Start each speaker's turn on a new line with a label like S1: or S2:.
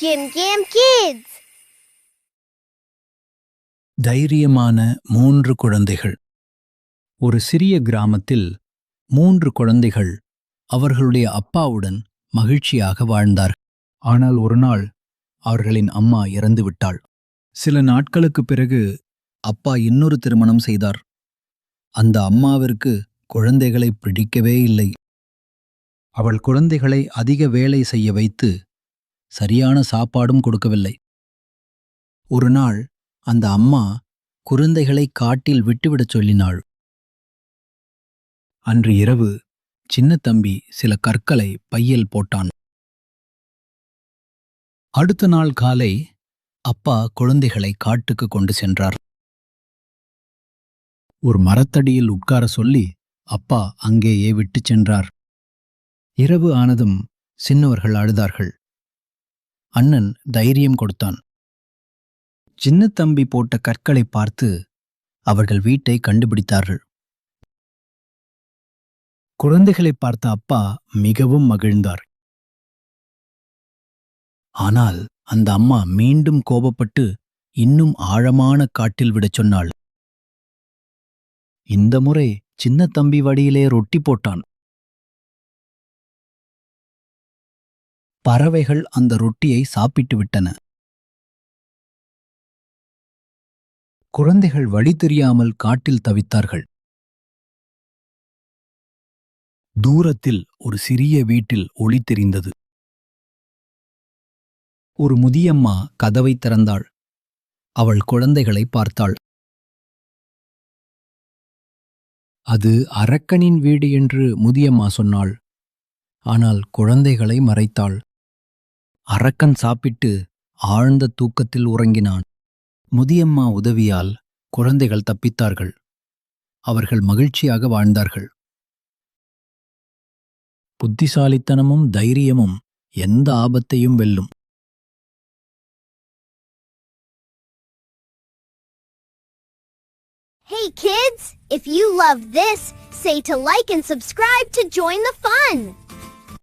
S1: Jim Jam Kids.
S2: தைரியமான மூன்று குழந்தைகள். ஒரு சிறிய கிராமத்தில் மூன்று குழந்தைகள் அவர்களுடைய அப்பாவுடன் மகிழ்ச்சியாக வாழ்ந்தார். ஆனால் ஒரு நாள் அவர்களின் அம்மா இறந்துவிட்டாள் சில நாட்களுக்குப் பிறகு அப்பா இன்னொரு திருமணம் செய்தார். அந்த அம்மாவிற்கு குழந்தைகளை பிடிக்கவே இல்லை. அவள் குழந்தைகளை அதிக வேலை செய்ய வைத்து சரியான சாப்பாடும் கொடுக்கவில்லை. ஒரு நாள் அந்த அம்மா குழந்தைகளை காட்டில் விட்டுவிடச் சொல்லினாள். அன்று இரவு சின்ன தம்பி சில கற்களை பையில் போட்டான். அடுத்த நாள் காலை அப்பா குழந்தைகளை காட்டுக்கு கொண்டு சென்றார். ஒரு மரத்தடியில் உட்கார சொல்லி அப்பா அங்கேயே விட்டுச் சென்றார். இரவு ஆனதும் சின்னவர்கள் அழுதார்கள். அண்ணன் தைரியம் கொடுத்தான். சின்ன தம்பி போட்ட கற்களை பார்த்து அவர்கள் வீட்டை கண்டுபிடித்தார்கள். குழந்தைகளை பார்த்த அப்பா மிகவும் மகிழ்ந்தார். ஆனால் அந்த அம்மா மீண்டும் கோபப்பட்டு இன்னும் ஆழமான காட்டில் விடச் சொன்னாள். இந்த முறை சின்ன தம்பி வடியிலே ரொட்டி போட்டான். பறவைகள் அந்த ரொட்டியை சாப்பிட்டு விட்டன. குழந்தைகள் வழி தெரியாமல் காட்டில் தவித்தார்கள். தூரத்தில் ஒரு சிறிய வீட்டில் ஒளி தெரிந்தது. ஒரு முதியம்மா கதவை திறந்தாள். அவள் குழந்தைகளை பார்த்தாள். அது அரக்கனின் வீடு என்று முதியம்மா சொன்னாள். ஆனால் குழந்தைகளை மறைத்தாள். அரக்கன் சாப்பிட்டு ஆழ்ந்த தூக்கத்தில் உறங்கினான். முதியம்மா உதவியால் குழந்தைகள் தப்பித்தார்கள். அவர்கள் மகிழ்ச்சியாக வாழ்ந்தார்கள். புத்திசாலித்தனமும் தைரியமும் எந்த ஆபத்தையும் வெல்லும்.
S1: Hey kids, if you love this, say to like and subscribe to join the fun.